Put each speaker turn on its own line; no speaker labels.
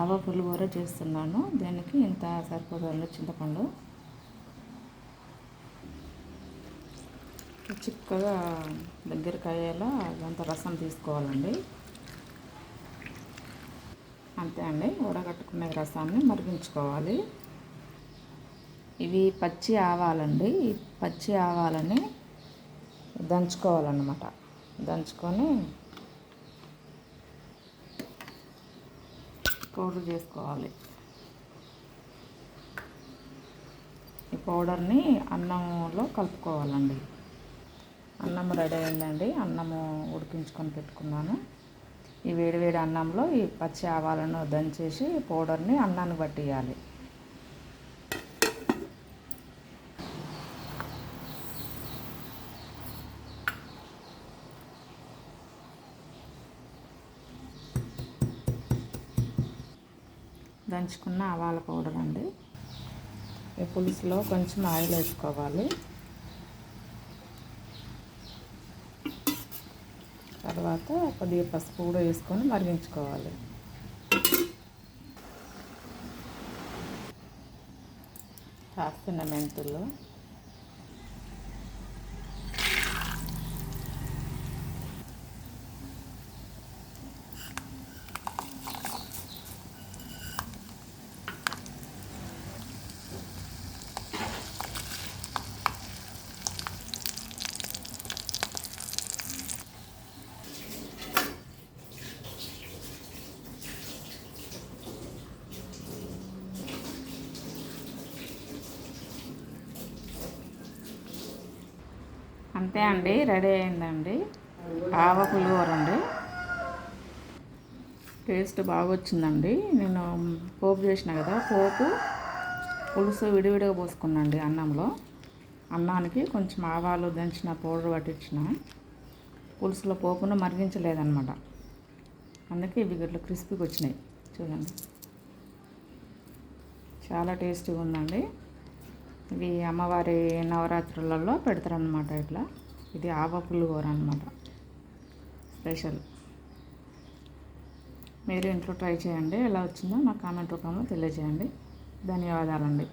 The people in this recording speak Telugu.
ఆవ పులిహోర చేస్తున్నాను. దీనికి ఇంత సరిపోతుంది చింతపండు. చిక్కగా దగ్గరికి అయ్యేలా అంత రసం తీసుకోవాలండి. అంతే అండి ఊడగట్టుకునే రసాన్ని మరిగించుకోవాలి. ఇవి పచ్చి ఆవాలండి. ఈ పచ్చి ఆవాలని దంచుకోవాలన్నమాట. దంచుకొని పౌడర్ చేసుకోవాలి. ఈ పౌడర్ని అన్నంలో కలుపుకోవాలండి. అన్నం రెడీ అయిందండి. అన్నము ఉడికించుకొని పెట్టుకున్నాను. ఈ వేడివేడి అన్నంలో ఈ పచ్చి ఆవాలను దంచేసి పౌడర్ని అన్నాన్ని పట్టియాలి. దంచుకున్న ఆవాల పౌడర్ అండి. ఈ పులుసులో కొంచెం ఆయిల్ వేసుకోవాలి. తర్వాత కొద్దిగా పసుపు కూడా వేసుకొని మరిగించుకోవాలి. కాస్తున్న మెంతులు. అంతే అండి రెడీ అయిందండి. ఆవ పులిహోర అండి. టేస్ట్ బాగా వచ్చిందండి. నేను పోపు చేసిన కదా పోపు పులుసు విడివిడిగా పోసుకున్నాండి అన్నంలో. అన్నానికి కొంచెం ఆవాలు దంచిన పౌడర్ పట్టించిన. పులుసులో పోపును మరిగించలేదన్నమాట. అందుకే ఇవి గట్ల క్రిస్పీగా వచ్చినాయి. చూడండి. చాలా టేస్టీగా ఉందండి. ఇవి అమ్మవారి నవరాత్రులలో పెడతారనమాట ఇట్లా. ఇది ఆవ కూర అనమాట స్పెషల్. మీరు ఇంట్లో ట్రై చేయండి. ఎలా వచ్చిందో నాకు కామెంట్ రూపంలో తెలియజేయండి. ధన్యవాదాలండి.